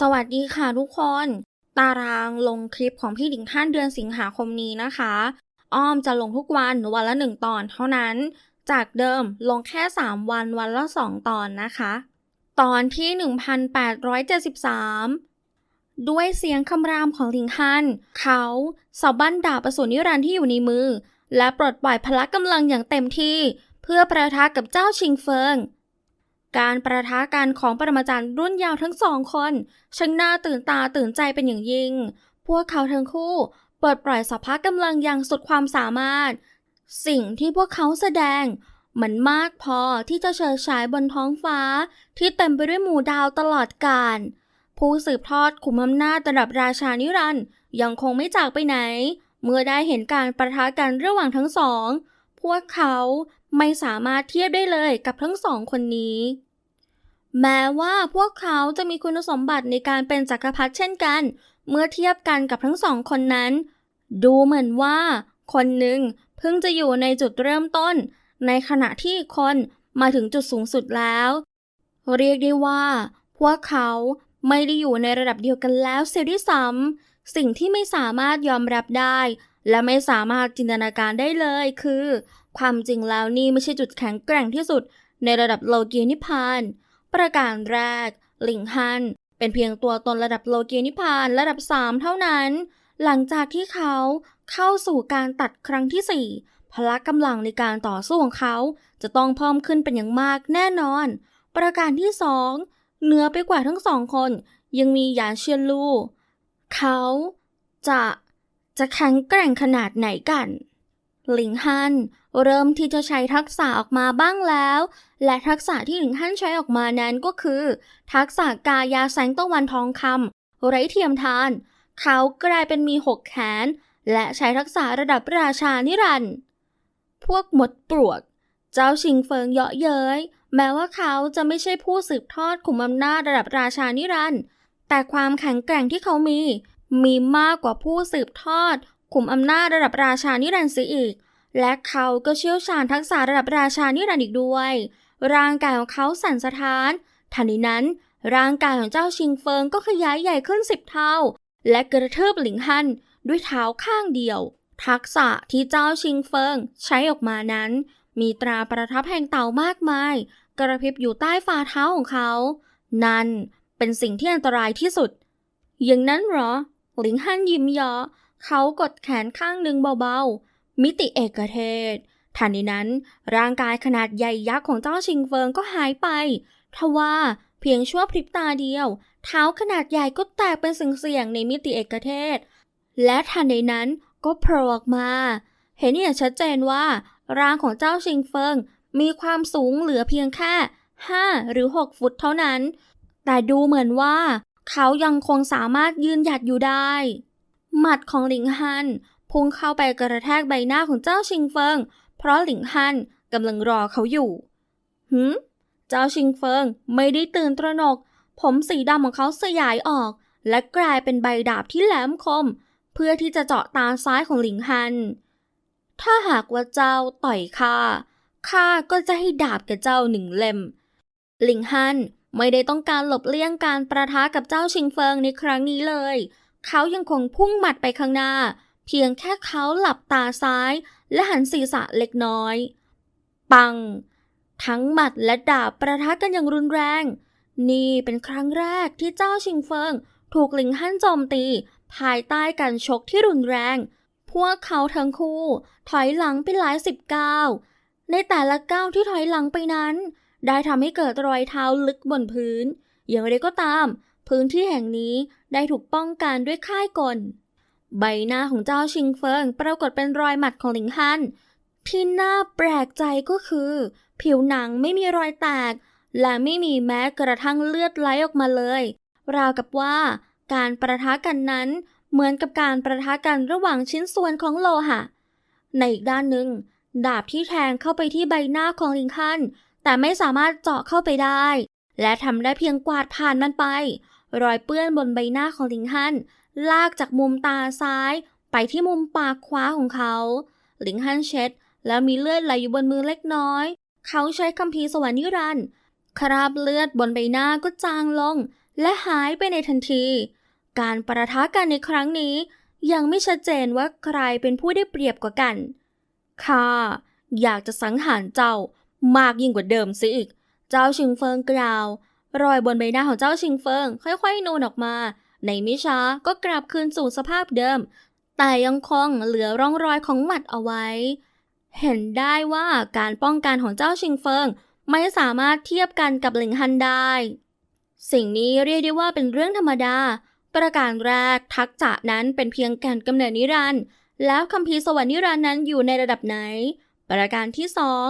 สวัสดีค่ะทุกคน ตารางลงคลิปของพี่หลิงท่านเดือนสิงหาคมนี้นะคะ อ้อมจะลงทุกวันวันละหนึ่งตอนเท่านั้น จากเดิมลงแค่ 3 วันวันละ 2 ตอนนะคะ ตอนที่ 1873 ด้วยเสียงคำรามของลิงฮันเขาสาบั้นดาบประสูนิรันดร์ที่อยู่ในมือ และปลดปล่อยพละกำลังอย่างเต็มที่ เพื่อประทะกับเจ้าชิงเฟิง การประทะกันของปรมาจารย์รุ่นยาวทั้งสองคนช่างน่าตื่นตาตื่นใจเป็นอย่างยิ่ง พวกเขาทั้งคู่เปิดปล่อยสภาพกำลังอย่างสุดความสามารถ สิ่งที่พวกเขาแสดง มันมากพอที่จะเฉิดฉายบนท้องฟ้า ที่เต็มไปด้วยหมู่ดาวตลอดกาลผู้สืบทอดขุมอำนาจระดับราชานิรันด์ยังคงไม่จากไปไหน เมื่อได้เห็นการประทะกันระหว่างทั้งสอง พวกเขา ไม่สามารถเทียบได้เลยกับทั้งสองคนนี้ แม้ว่าพวกเขาจะมีคุณสมบัติในการเป็นจักรพรรดิเช่นกัน เมื่อเทียบกันกับทั้งสองคนนั้น ดูเหมือนว่า คนหนึ่งเพิ่งจะอยู่ในจุดเริ่มต้น ในขณะที่คนมาถึงจุดสูงสุดแล้ว เรียกได้ว่า พวกเขาไม่ได้อยู่ในระดับเดียวกันแล้วเสียด้วยซ้ำสิ่งที่ไม่สามารถยอมรับได้ และไม่สามารถจินตนาการได้เลยคือ ความจริงแล้วนี่ไม่ใช่จุดแข็งแกร่งที่สุด ในระดับโลกีนิพาน ประการแรก หลิงฮัน เป็นเพียงตัวตนระดับโลกีนิพานระดับ 3 เท่านั้น หลังจากที่เขาเข้าสู่การตัดครั้งที่ 4 พละกำลังในการต่อสู้ของเขา จะต้องเพิ่มขึ้นเป็นอย่างมากแน่นอน ประการที่ 2 เหนือไปกว่าทั้งสองคน ยังมีหยานเชียนลู่เขาจะจะแข็งแกร่งขนาดไหนกัน หลิงฮัน เริ่มที่จะใช้ทักษะออกมาบ้างแล้ว และทักษะที่หลิงฮันใช้ออกมานั้นก็คือ ทักษะกายาแสงตะวันทองคำไร้เทียมทาน เขากลายเป็นมีหกแขน และใช้ทักษะระดับราชานิรันด์พวกหมดปลวก เจ้าชิงเฟิงเยาะเย้ย แม้ว่าเขาจะไม่ใช่ผู้สืบทอดขุมอำนาจระดับราชานิรันด์แต่ความแข็งแกร่งที่เขามี มีมากกว่าผู้สืบทอดขุมอำนาจระดับราชานิรันด์เสียอีก และเขาก็เชี่ยวชาญทักษะระดับราชานิรันดร์อีกด้วย ร่างกายของเขาสั่นสะท้านทันทีนั้น ร่างกายของเจ้าชิงเฟิงก็ขยายใหญ่ขึ้นสิบเท่า และกระเทิบหลิงฮันด้วยเท้าข้างเดียว ทักษะที่เจ้าชิงเฟิงใช้ออกมานั้น มีตราประทับแห่งเต่ามากมาย กระพริบอยู่ใต้ฝ่าเท้าของเขา นั่นเป็นสิ่งที่อันตรายที่สุด อย่างนั้นเหรอ หลิงฮันยิ้มเยาะเขากดแขนข้างหนึ่งเบาๆ มิติเอกเทศทันใดนั้นร่างกายขนาดใหญ่ยักษ์ของเจ้าชิงเฟิงก็หายไปทว่าเพียงชั่วพริบตาเดียว เท้าขนาดใหญ่ก็แตกเป็นสิ่งเสี่ยงในมิติเอกเทศ และทันใดนั้นก็โผล่ออกมา เห็นอย่างชัดเจนว่า ร่างของเจ้าชิงเฟิงมีความสูงเหลือเพียงแค่ 5 หรือ 6 ฟุตเท่านั้น แต่ดูเหมือนว่า เขายังคงสามารถยืนหยัดอยู่ได้ หมัดของหลิงฮัน พุ่งเข้าไปกระแทกใบหน้าของเจ้าชิงเฟิง เพราะหลิงฮันกำลังรอเขาอยู่หืมเจ้าชิงเฟิงไม่ได้ตื่นตระหนก ผมสีดำของเขาสยายออก และกลายเป็นใบดาบที่แหลมคม เพื่อที่จะเจาะตาซ้ายของหลิงฮัน ถ้าหากว่าเจ้าต่อยข้าข้าก็จะให้ดาบกับเจ้าหนึ่งเล่ม หลิงฮันไม่ได้ต้องการหลบเลี่ยงการประทะกับเจ้าชิงเฟิงในครั้งนี้เลย เขายังคงพุ่งหมัดไปข้างหน้า เพียงแค่เขาหลับตาซ้าย และหันศีรษะเล็กน้อย ปัง ทั้งหมัดและดาบประทะกันอย่างรุนแรง นี่เป็นครั้งแรกที่เจ้าชิงเฟิง ถูกหลิงฮั่นโจมตี ภายใต้การชกที่รุนแรง พวกเขาทั้งคู่ถอยหลังไปหลายสิบก้าวในแต่ละก้าวที่ถอยหลังไปนั้น ได้ทำให้เกิดรอยเท้าลึกบนพื้น อย่างไรก็ตาม พื้นที่แห่งนี้ได้ถูกป้องกันด้วยค่ายกล ใบหน้าของเจ้าชิงเฟิงปรากฏเป็นรอยหมัดของหลิงฮัน ที่น่าแปลกใจก็คือ ผิวหนังไม่มีรอยแตก และไม่มีแม้กระทั่งเลือดไหลออกมาเลย ราวกับว่า การประทะกันนั้นเหมือนกับการประทะกันระหว่างชิ้นส่วนของโลหะ ในอีกด้านหนึ่ง ดาบที่แทงเข้าไปที่ใบหน้าของลิงคันแต่ไม่สามารถเจาะเข้าไปได้ และทำได้เพียงกวาดผ่านมันไป รอยเปื้อนบนใบหน้าของลิงฮัน ลากจากมุมตาซ้าย ไปที่มุมปากขวาของเขา หลิงฮันเช็ด แล้วมีเลือดไหลอยู่บนมือเล็กน้อย เขาใช้คัมภีร์สวรรค์นิรันดร์คราบเลือดบนใบหน้าก็จางลง และหายไปในทันที การประทะกันในครั้งนี้ ยังไม่ชัดเจนว่าใครเป็นผู้ได้เปรียบกว่ากัน ข้าอยากจะสังหารเจ้ามากยิ่งกว่าเดิมสิอีก เจ้าชิงเฟิงกล่าว รอยบนใบหน้าของเจ้าชิงเฟิง ค่อยๆนูนออกมา ในไม่ช้าก็กลับคืนสู่สภาพเดิม แต่ยังคงเหลือร่องรอยของหมัดเอาไว้ เห็นได้ว่าการป้องกันของเจ้าชิงเฟิง ไม่สามารถเทียบกันกับหลิงฮันได้ สิ่งนี้เรียกได้ว่าเป็นเรื่องธรรมดา ประการแรกทักษะนั้นเป็นเพียงก่นกำเนิดนิรันดร์แล้วคัมภีร์สวรรค์นิรันดร์นั้นอยู่ในระดับไหน ประการที่สอง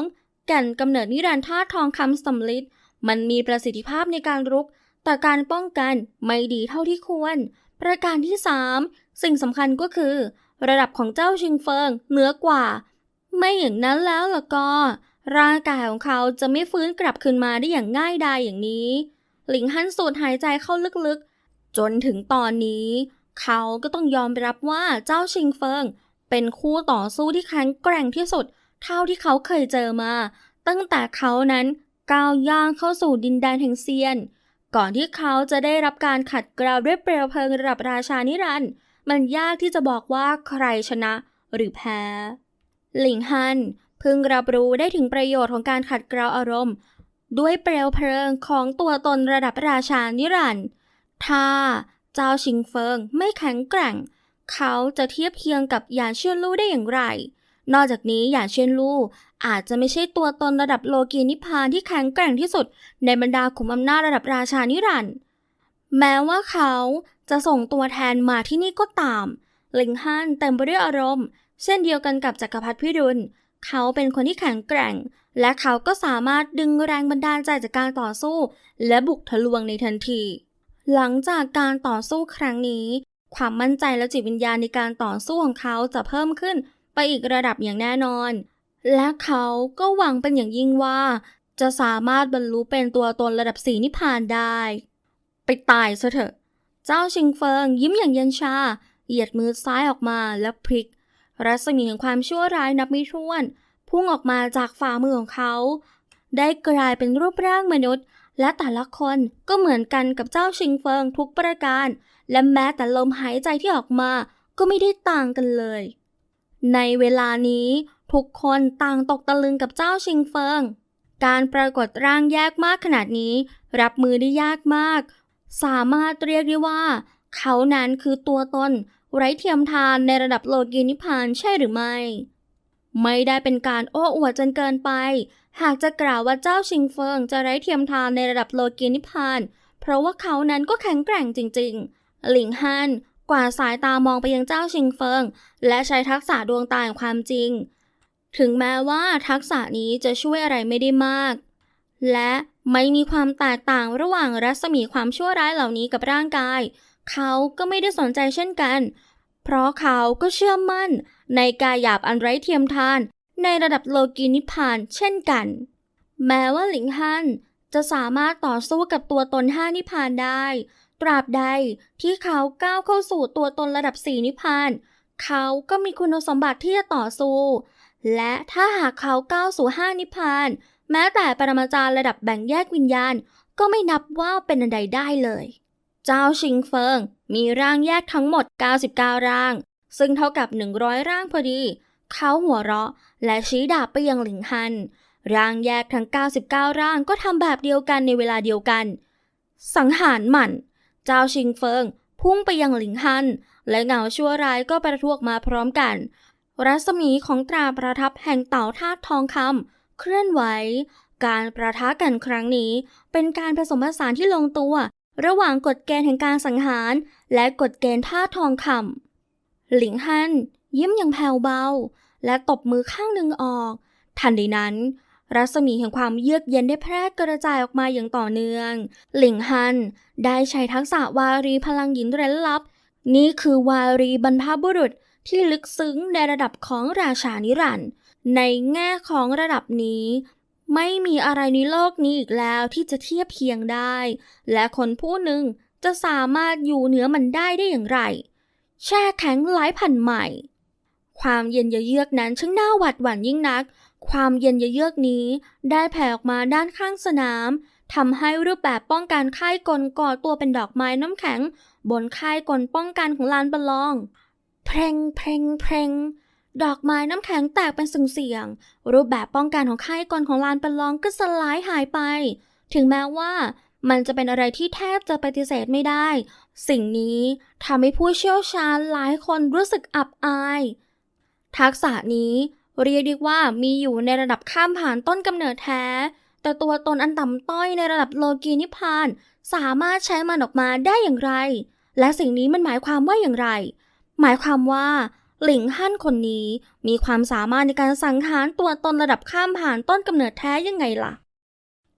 แก่นกำเนิดนิรันดร์ธาตุทองคำสำลิดมันมีประสิทธิภาพในการรุก แต่การป้องกันไม่ดีเท่าที่ควร ประการที่สามสิ่งสำคัญก็คือ ระดับของเจ้าชิงเฟิงเหนือกว่า ไม่อย่างนั้นแล้วล่ะก็ ร่างกายของเขาจะไม่ฟื้นกลับคืนมาได้อย่างง่ายดายอย่างนี้ หลิงฮั่นสูดหายใจเข้าลึกๆ จนถึงตอนนี้ เขาก็ต้องยอมรับว่าเจ้าชิงเฟิง เป็นคู่ต่อสู้ที่แข็งแกร่งที่สุด เท่าที่เขาเคยเจอมา ตั้งแต่เขานั้นก้าวย่างเข้าสู่ดินแดนแห่งเซียน ก่อนที่เขาจะได้รับการขัดเกลาด้วยเปลวเพลิงระดับราชานิรันด์มันยากที่จะบอกว่าใครชนะหรือแพ้ หลิงฮันเพิ่งรับรู้ได้ถึงประโยชน์ของการขัดเกลาอารมณ์ ด้วยเปลวเพลิงของตัวตนระดับราชานิรันด์ถ้าเจ้าชิงเฟิงไม่แข็งแกร่ง เขาจะเทียบเคียงกับหยานเชียนลู่ได้อย่างไร นอกจากนี้หยานเชียนลูอาจจะไม่ใช่ตัวตนระดับโลกีนิพานที่แข็งแกร่งที่สุด ในบรรดาขุมอำนาจระดับราชานิรันดร์แม้ว่าเขาจะส่งตัวแทนมาที่นี่ก็ตามลิงฮันเต็มไปด้วยอารมณ์ เช่นเดียวกันกับจักรพรรดิพิรุณเขาเป็นคนที่แข็งแกร่ง และเขาก็สามารถดึงแรงบันดาลใจจากการต่อสู้ และบุกทะลวงในทันที หลังจากการต่อสู้ครั้งนี้ ความมั่นใจและจิตวิญญาณในการต่อสู้ของเขาจะเพิ่มขึ้น ไปอีกระดับอย่างแน่นอน และเขาก็หวังเป็นอย่างยิ่งว่า จะสามารถบรรลุเป็นตัวตนระดับสีนิพพานได้ ไปตายซะเถอะ เจ้าชิงเฟิงยิ้มอย่างเย็นชา เหยียดมือซ้ายออกมาแล้วพลิก รัศมีแห่งความชั่วร้ายนับไม่ถ้วน พุ่งออกมาจากฝ่ามือของเขา ได้กลายเป็นรูปร่างมนุษย์ และแต่ละคนก็เหมือนกันกับเจ้าชิงเฟิงทุกประการ และแม้แต่ลมหายใจที่ออกมาก็ไม่ได้ต่างกันเลย ในเวลานี้ทุกคนต่างตกตะลึงกับเจ้าชิงเฟิง การปรากฏร่างแยกมากขนาดนี้ รับมือได้ยากมาก สามารถเรียกได้ว่า เขานั้นคือตัวตน ไร้เทียมทานในระดับโลกีนิพานใช่หรือไม่ ไม่ได้เป็นการโอ้อวดจนเกินไป หากจะกล่าวว่าเจ้าชิงเฟิงจะไร้เทียมทานในระดับโลกีนิพพาน เพราะว่าเขานั้นก็แข็งแกร่งจริง ๆ หลิงฮัน กว่าดสายตามองไปยังเจ้าชิงเฟิง และใช้ทักษะดวงตาแห่งความจริง ถึงแม้ว่าทักษะนี้จะช่วยอะไรไม่ได้มาก และไม่มีความแตกต่างระหว่างรัศมีความชั่วร้ายเหล่านี้กับร่างกาย เขาก็ไม่ได้สนใจเช่นกัน เพราะเขาก็เชื่อมั่น ในกายหยาบอันไร้เทียมทาน ในระดับโลกีนิพานเช่นกัน แม้ว่าหลิงฮั่นจะสามารถต่อสู้กับตัวตนห้านิพานได้ ตราบใดที่เขาก้าวเข้าสู่ตัวตนระดับสี่นิพพาน เขาก็มีคุณสมบัติที่จะต่อสู้ และถ้าหากเขาก้าวสู่ห้านิพพาน แม้แต่ปรมาจารย์ระดับแบ่งแยกวิญญาณ ก็ไม่นับว่าเป็นอันใดได้เลย เจ้าชิงเฟิง มีร่างแยกทั้งหมด 99 ร่าง ซึ่งเท่ากับ 100 ร่างพอดี เขาหัวเราะ และชี้ดาบไปยังหลิงฮัน ร่างแยกทั้ง 99 ร่างก็ทำแบบเดียวกันในเวลาเดียวกัน สังหารหมั่น เจ้าชิงเฟิง พุ่งไปยังหลิงฮัน และเงาชั่วร้ายก็ประทุกมาพร้อมกัน รัศมีของตราประทับแห่งเต่าธาตุทองคำเคลื่อนไหว การประทะกันครั้งนี้ เป็นการผสมผสานที่ลงตัว ระหว่างกฎเกณฑ์แห่งการสังหาร และกฎเกณฑ์ท่าทองคำหลิงฮันยิ้มอย่างแผ่วเบา และตบมือข้างหนึ่งออก ทันใดนั้น รัศมีแห่งความเยือกเย็นได้แพร่กระจายออกมาอย่างต่อเนื่อง หลิงฮัน ได้ใช้ทักษะวารีพลังหยินเร้นลับ นี่คือวารีบรรพบุรุษที่ลึกซึ้งในระดับของราชานิรันดร์ในแง่ของระดับนี้ ไม่มีอะไรในโลกนี้อีกแล้วที่จะเทียบเคียงได้ และคนผู้หนึ่งจะสามารถอยู่เหนือมันได้ได้อย่างไร แช่แข็งหลายพันใหม่ ความเย็นเยือกนั้นช่างน่าหวาดหวั่นยิ่งนัก ความเย็นเยือกนี้ ได้แผ่ออกมาด้านข้างสนามทำให้รูปแบบป้องกันค่ายกลก่อตัวเป็นดอกไม้น้ำแข็ง บนค่ายกลป้องกันของลานประลอง เพลงเพลงเพลงดอกไม้น้ำแข็งแตกเป็นเสียงๆรูปแบบป้องกันของค่ายกลของลานประลองก็สลายหายไป ถึงแม้ว่ามันจะเป็นอะไรที่แทบจะปฏิเสธไม่ได้ สิ่งนี้ทำให้ผู้เชี่ยวชาญหลายคนรู้สึกอับอาย ทักษะนี้ เรียกได้ว่ามีอยู่ในระดับข้ามผ่านต้นกำเนิดแท้ แต่ตัวตนอันต่ำต้อยในระดับโลกีนิพาน สามารถใช้มันออกมาได้อย่างไร และสิ่งนี้มันหมายความว่าอย่างไร หมายความว่าหลิงฮั่นคนนี้มีความสามารถในการสังหารตัวตนระดับข้ามผ่านต้นกำเนิดแท้ยังไงล่ะ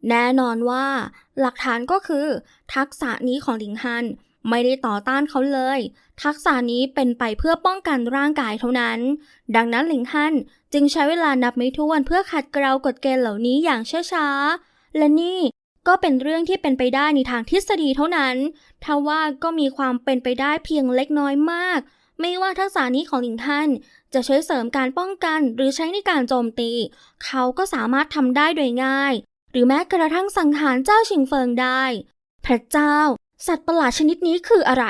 แน่นอนว่า หลักฐานก็คือ ทักษะนี้ของหลิงฮันไม่ได้ต่อต้านเขาเลย ทักษะนี้เป็นไปเพื่อป้องกันร่างกายเท่านั้น ดังนั้นหลิงฮั่น จึงใช้เวลานับไม่ถ้วนเพื่อขัดเกลากฎเกณฑ์เหล่านี้อย่างช้าๆ และนี่ก็เป็นเรื่องที่เป็นไปได้ในทางทฤษฎีเท่านั้นทว่าก็มีความเป็นไปได้เพียงเล็กน้อยมาก ไม่ว่าทักษะนี้ของหลิงฮันจะช่วยเสริมการป้องกันหรือใช้ในการโจมตี เขาก็สามารถทำได้โดยง่าย หรือแม้กระทั่งสังหารเจ้าชิงเฟิงได้ พระเจ้า สัตว์ประหลาดชนิดนี้คืออะไร